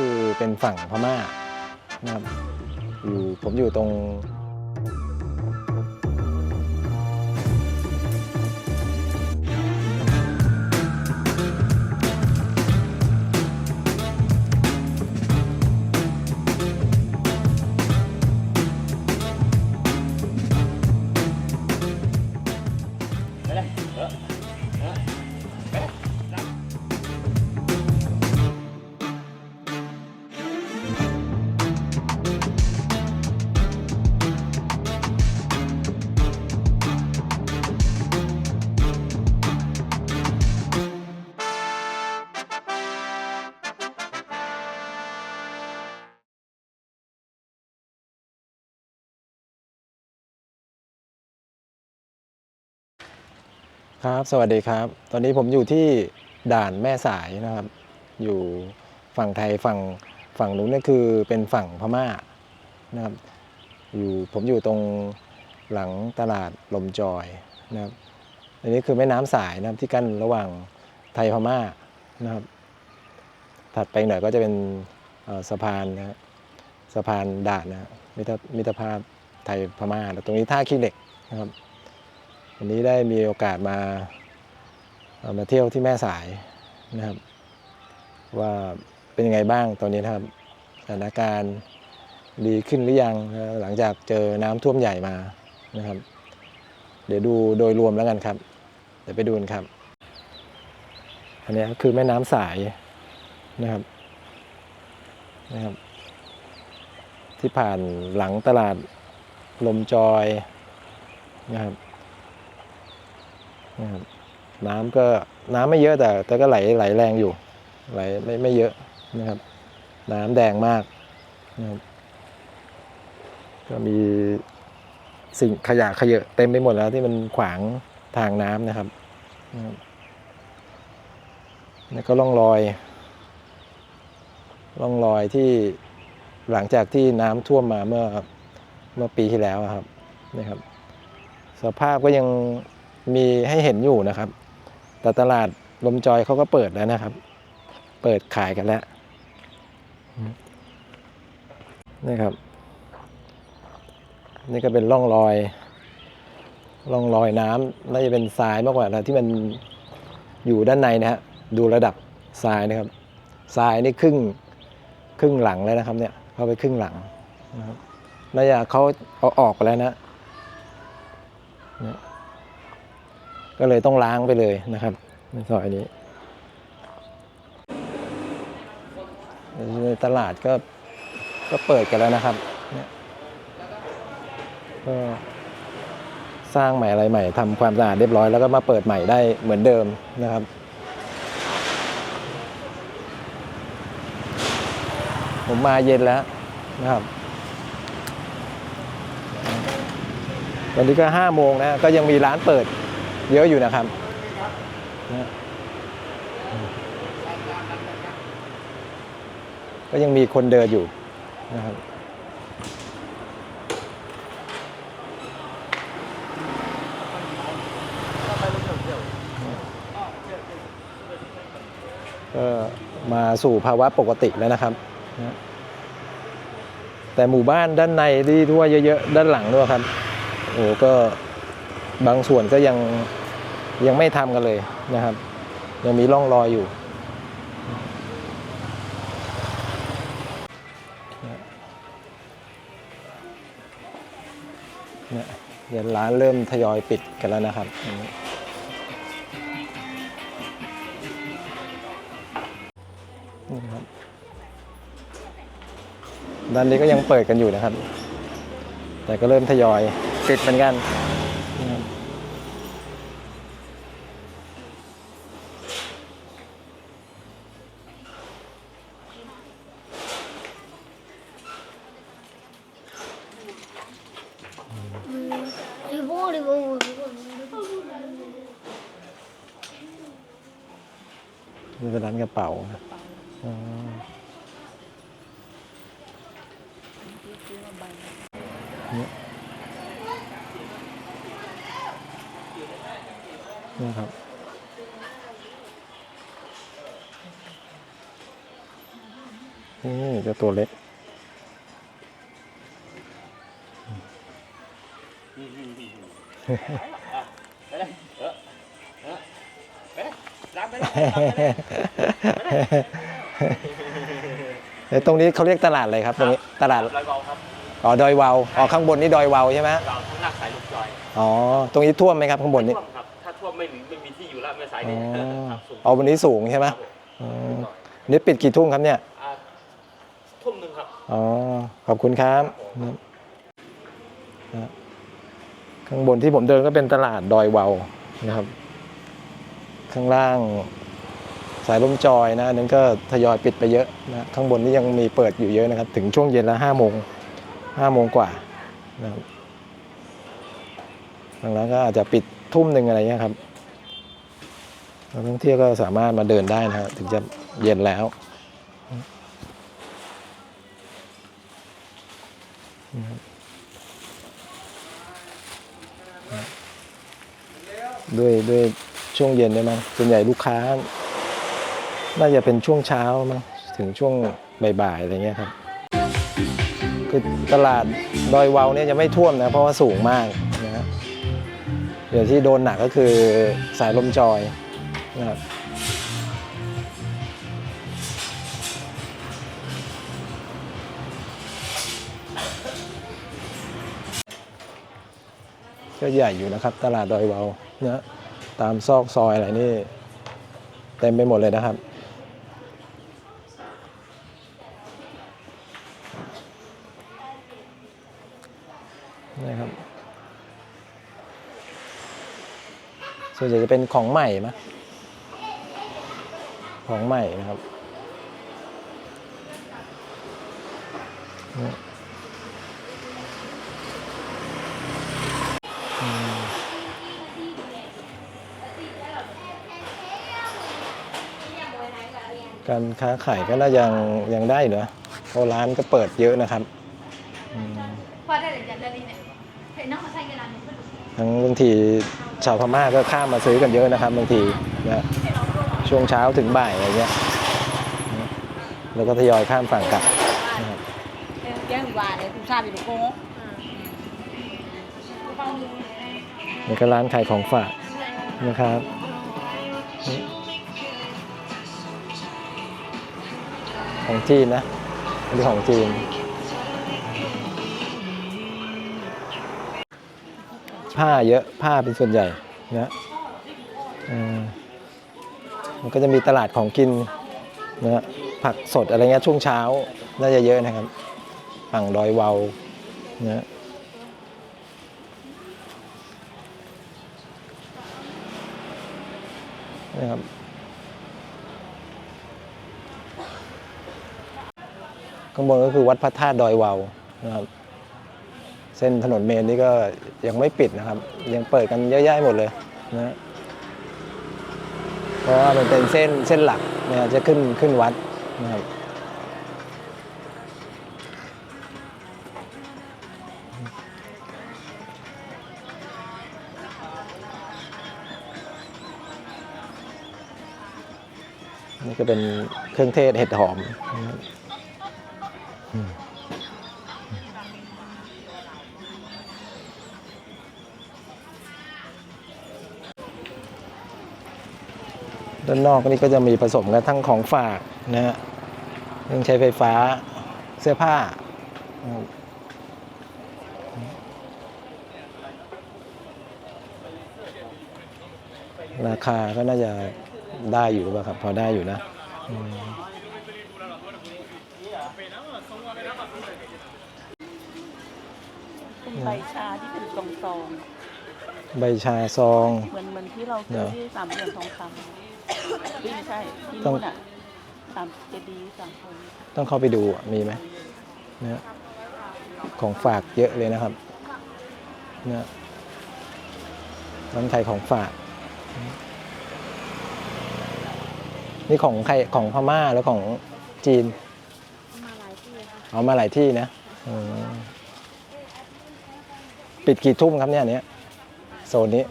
คือเป็นฝั่งพม่านะครับอยู่ผมอยู่ตรง ครับ สวัสดีครับ ตอนนี้ผมอยู่ที่ด่านแม่สายนะครับ อยู่ฝั่งไทยฝั่งฝั่งนู้นนี่คือเป็นฝั่งพม่านะครับ อยู่ผมอยู่ตรงหลังตลาดลมจอยนะครับ อันนี้คือแม่น้ำสายนะครับที่กั้นระหว่างไทยพม่านะครับ ถัดไปหน่อยก็จะเป็นสะพานนะครับสะพานด่านนะครับมิตรมิตรภาพไทยพม่า แล้วตรงนี้ท่าขี้เหล็กนะครับ วันนี้ได้มีโอกาสมามาเที่ยวที่แม่สายนะครับ ว่าเป็นยังไงบ้างตอนนี้นะครับสถานการณ์ดีขึ้นหรือยังนะหลังจากเจอน้ำท่วมใหญ่มานะครับ เดี๋ยวดูโดยรวมแล้วกันครับ เดี๋ยวไปดูกันครับ อันนี้คือแม่น้ำสายนะครับนะครับ ที่ผ่านหลังตลาดลมจอยนะครับ นะครับน้ำก็น้ำไม่เยอะแต่ แต่ก็ไหลไหลแรงอยู่ไหลไม่ไม่เยอะนะครับ น้ำแดงมากนะครับก็มีสิ่งขยะขยะเต็มไปหมดแล้วที่มันขวางทางน้ำนะครับนะครับนี่ก็ล่องรอยล่องรอยที่หลังจากที่น้ำท่วมมาเมื่อเมื่อปีที่แล้วครับนะครับ สภาพก็ยัง มีให้เห็นอยู่นะครับ แต่ตลาดลมจอยเขาก็เปิดแล้วนะครับ เปิดขายกันแล้วนี่ครับ นี่ก็เป็นร่องรอยร่องรอยน้ำน่าจะเป็นทรายมากกว่านะที่มันอยู่ด้านในนะฮะดูระดับทรายนะครับทรายนี่ครึ่งครึ่งหลังแล้วนะครับ เนี่ยเข้าไปครึ่งหลังนะครับน่าจะเขาเอาออกไปแล้วนะ ก็เลยต้องล้างไปเลยนะครับในซอยนี้ ในตลาดก็ก็เปิดกันแล้วนะครับก็สร้างใหม่อะไรใหม่ทำความสะอาดเรียบร้อยแล้วก็มาเปิดใหม่ได้เหมือนเดิมนะครับผมมาเย็นแล้วนะครับ ตอนนี้ก็ห้าโมงนะ ก็ยังมีร้านเปิด เยอะอยู่นะครับก็ยังมีคนเดินอยู่นะครับก็มาสู่ภาวะปกติแล้วนะครับ แต่หมู่บ้านด้านในที่ทั่วเยอะๆ ด้านหลังด้วยครับ โอ้ก็บางส่วนก็ยัง ยังไม่ทำกันเลยนะครับ ยังมีร่องรอยอยู่เนี่ยเดี๋ยวร้านเริ่มทยอยปิดกันแล้วนะครับนี่ครับด้านนี้ก็ยังเปิดกันอยู่นะครับ แต่ก็เริ่มทยอยปิดเหมือนกัน นี่เป็นร้านกระเป๋านะอ๋อเนี่ยนี่ครับนนี่เจะตัวเล็ก เลยเอ้ยตรงนี้เขาเรียกตลาดอะไรครับตรงนี้ตลาดลอยเบาครับอ๋อดอยวาวอ๋อข้างบนนี่ดอยวาวใช่ไหมเราทุ่งนาคสายลูกจอยอ๋อตรงนี้ท่วมไหมครับข้างบนนี้ท่วมครับถ้าท่วมไม่มีไม่มีที่อยู่แล้วไม่สายอ๋นี้อครับสูงเอาวันนี้สูงใช่ไหมครับผมอ๋อนี่ปิดกี่ทุ่มครับเนี่ยอ่าทุ่มหนึ่งครับอ๋อขอบคุณครับนะนะข้างบนที่ผมเดินก็เป็นตลาดดอยวาวนะครับ ข้างล่างสายลมจอยนะนั้นก็ทยอยปิดไปเยอะนะข้างบนนี่ยังมีเปิดอยู่เยอะนะครับ ถึงช่วงเย็นละห้าโมงห้าโมงกว่านะครับทางร้านก็อาจจะปิดทุ่มหนึ่งอะไรเงี้ยครับนักท่องเที่ยวก็สามารถมาเดินได้นะฮะถึงจะเย็นแล้วด้วยด้วย ช่วงเย็นด้วยมั้งส่วนใหญ่ลูกค้า น่าจะเป็นช่วงเช้ามั้งถึงช่วงบ่ายๆอะไรเงี้ยครับ คือตลาดดอยวาวเนี่ยจะไม่ท่วมนะเพราะว่าสูงมากนะฮะเดี๋ยวที่โดนหนักก็คือสายลมจอยนะครับก็ใหญ่อยู่นะครับ ตลาดดอยวาวนะ ตามซอกซอยอะไรนี่เต็มไปหมดเลยนะครับนะครับ ส่วนใหญ่จะเป็นของใหม่มะของใหม่นะครับ การค้าขายก็น่ายังยังได้อยู่นะเพราะร้านก็เปิดเยอะนะครับอืมพอได้เลยจะเรื่องนี้เนี่ยเห็นน้องมาใช้เวลาหนึ่งก็ดูทั้งบางทีชาวพม่าก็ข้ามมาซื้อกันเยอะนะครับบางทีนะช่วงเช้าถึงบ่ายอะไรเงี้ยนะแล้วก็ทยอยข้ามฝั่งกลับนะครับแกงหวานเนี่ยคุณทราบอยู่โก้นี่ก็ร้านขายของฝากนะครับ ของจีนนะอันนี้ของจีน ผ้าเยอะผ้าเป็นส่วนใหญ่นะมันก็จะมีตลาดของกินนะผักสดอะไรเงี้ยช่วงเช้า น่าจะเยอะนะครับ ฝั่งดอยวาวนะนะครับ ข้างบนก็คือวัดพระธาตุดอยวาวนะครับ เส้นถนนเมนนี่ก็ยังไม่ปิดนะครับ ยังเปิดกันเยอะแยะหมดเลยนะเพราะว่ามันเป็นเส้นเส้นหลักเนี่ยจะขึ้นขึ้นวัดนะครับนี่ก็เป็นเครื่องเทศเห็ดหอม ด้านนอกนี่ก็จะมีผสมกันทั้งของฝากนะฮะเครื่องใช้ไฟฟ้าเสื้อผ้านะครับราคาก็น่าจะได้อยู่หรือเปล่าครับ พอได้อยู่นะอืมเป็นใบชาที่เป็นซองซอง ใบชาซองๆเหมือนเหมือนที่เราเหรซื้ออที่สามเหลี่ยมทองคำ ไม่ใช่ที่ต้องนู่นอะสามเจดีย์สามคนต้องเข้าไปดูอะมีไหมนะฮะของฝากเยอะเลยนะครับนะร้านขายของฝาก นี่ของใครของพม่าแล้วของจีนมาหลายที่ค่ะเอามาหลายที่นะอืมปิดกี่ทุ่มครับเนี่ยอันเนี้ยโซนนี้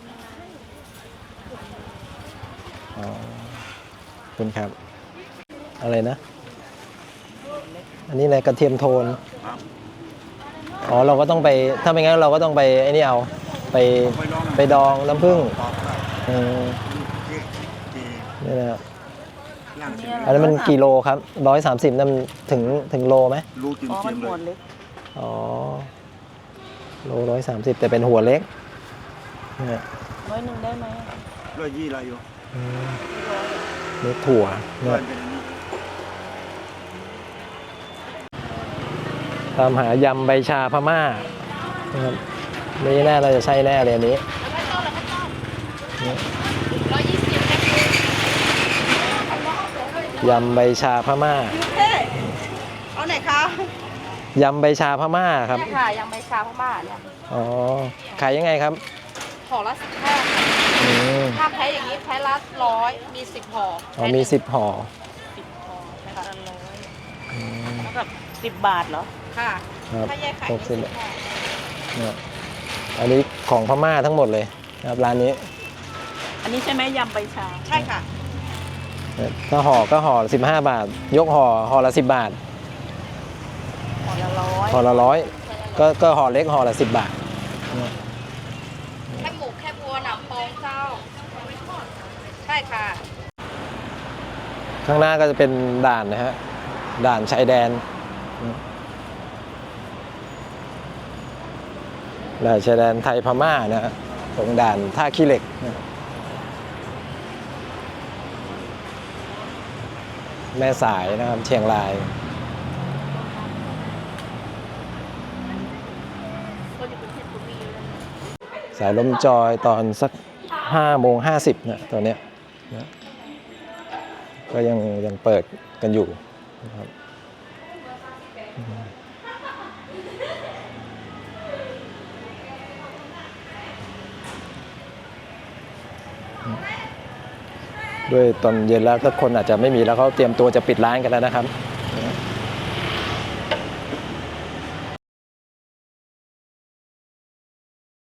คุณครับ อะไรนะเล็กอันนี้อะไรกระเทียมโทนครับอ๋อเราก็ต้องไป ถ้าไม่งั้นเราก็ต้องไปไอ้นี่เอา ไปไปลองไปดองน้ำผึ้งตอบได้เออที่ที่นี่นะครับล่างสิอันนั้นมันกี่โลครับร้อยสามสิบนั่นถึงถึงโลไหมรู้จริงอ๋อจมัรินงเลหัวยเล็กอ๋อโลร้อยสามสิบแต่เป็นหัวเล็กเนี่ยร้อยหนึ่งได้ไหมร้อยยี่อะไรอยู่อื มนี่ถั่วเนี่ร้อยยเป็นอันนี้ตามหายำใบชาพม่านะครับนี่แน่เราจะใช่แน่เลยอันนี้แล้วก็ต้มแล้วก็ต้มนี่ร้อยยี่สิบแค่คือยำใบชาพม่า เอาไหนคะยำใบชาพม่าครับใช่ค่ะยังใบชาพม่าเนี่ย อ๋อ ขายยังไงครับ ห่อละสิบห้าอืมถ้าแพ้อย่างนี้แพ้ละร้อยมีสิบห่ออ๋อมีสิบห่อสิบพอใช้ละร้อยอืมแล้วกับสิบบาทเหรอ ค่ะครับถ้าแยกขายหกสิสิบบ ห่อเนี่ยอันนี้ของพม่าทั้งหมดเลยนะครับร้านนี้อันนี้ใช่ไหมยำใบชา ใช่ค่ะ ถ้าห่อก็ห่อสิบห้าบาท ยกห่อห่อละสิบบาทห่อละร้อยห่อละร้อยก็ก็ห่อเล็กห่อละสิบบาทเนี่ยแค่หมูแค่บัวหนำปองเจ้า ใช่ ค่ะ ข้างหน้าก็จะเป็นด่านนะฮะ ด่านชายแดน ด่านชายแดนไทยพม่านะฮะ ตรงด่านท่าขี้เหล็กนะแม่สายนะครับเชียงราย สายล้มจอยตอนสักห้าโมงห้าสิบนะตอนเนี้ย นะก็ยังยังเปิดกันอยู่นะครับด้วยตอนเย็นแล้วก็คนอาจจะไม่มีแล้วเขาเตรียมตัวจะปิดร้านกันแล้วนะครับ